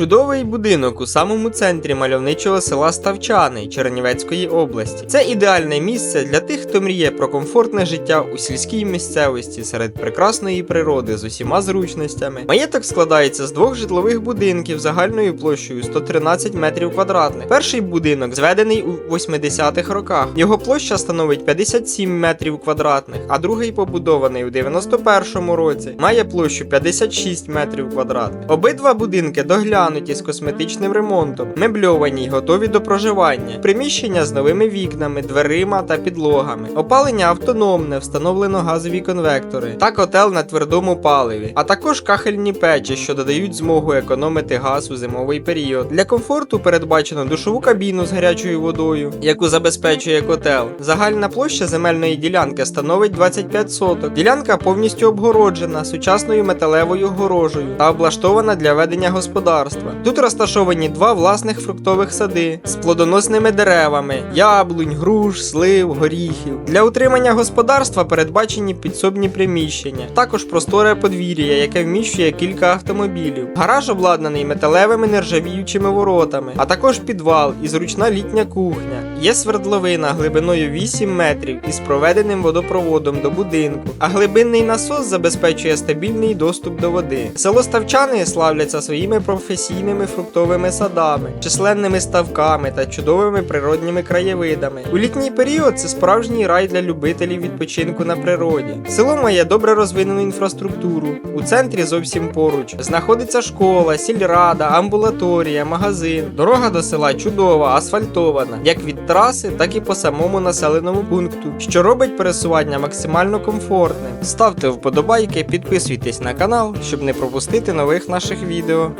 Чудовий будинок у самому центрі мальовничого села Ставчани Чернівецької області. Це ідеальне місце для тих, хто мріє про комфортне життя у сільській місцевості серед прекрасної природи з усіма зручностями. Маєток складається з двох житлових будинків загальною площею 113 метрів квадратних. Перший будинок зведений у 80-х роках. Його площа становить 57 метрів квадратних, а другий побудований у 91-му році. Має площу 56 метрів квадратних. Обидва будинки доглянуті з косметичним ремонтом, мебльовані й готові до проживання. Приміщення з новими вікнами, дверима та підлогами. Опалення автономне, встановлено газові конвектори та котел на твердому паливі, а також кахельні печі, що додають змогу економити газ у зимовий період. Для комфорту передбачено душову кабіну з гарячою водою, яку забезпечує котел. Загальна площа земельної ділянки становить 25 соток. Ділянка повністю обгороджена сучасною металевою горожею та облаштована для ведення господарства. Тут розташовані два власних фруктових сади з плодоносними деревами: яблунь, груш, слив, горіхів. Для утримання господарства передбачені підсобні приміщення, також просторе подвір'я, яке вміщує кілька автомобілів. Гараж обладнаний металевими нержавіючими воротами, а також підвал і зручна літня кухня. Є свердловина глибиною 8 метрів із проведеним водопроводом до будинку, а глибинний насос забезпечує стабільний доступ до води. Село Ставчани славляться своїми професійними фруктовими садами, численними ставками та чудовими природніми краєвидами. У літній період це справжній рай для любителів відпочинку на природі. Село має добре розвинену інфраструктуру. У центрі зовсім поруч знаходиться школа, сільрада, амбулаторія, магазин. Дорога до села чудова, асфальтована, як від траси, так і по самому населеному пункту, що робить пересування максимально комфортним. Ставте вподобайки, підписуйтесь на канал, щоб не пропустити нових наших відео.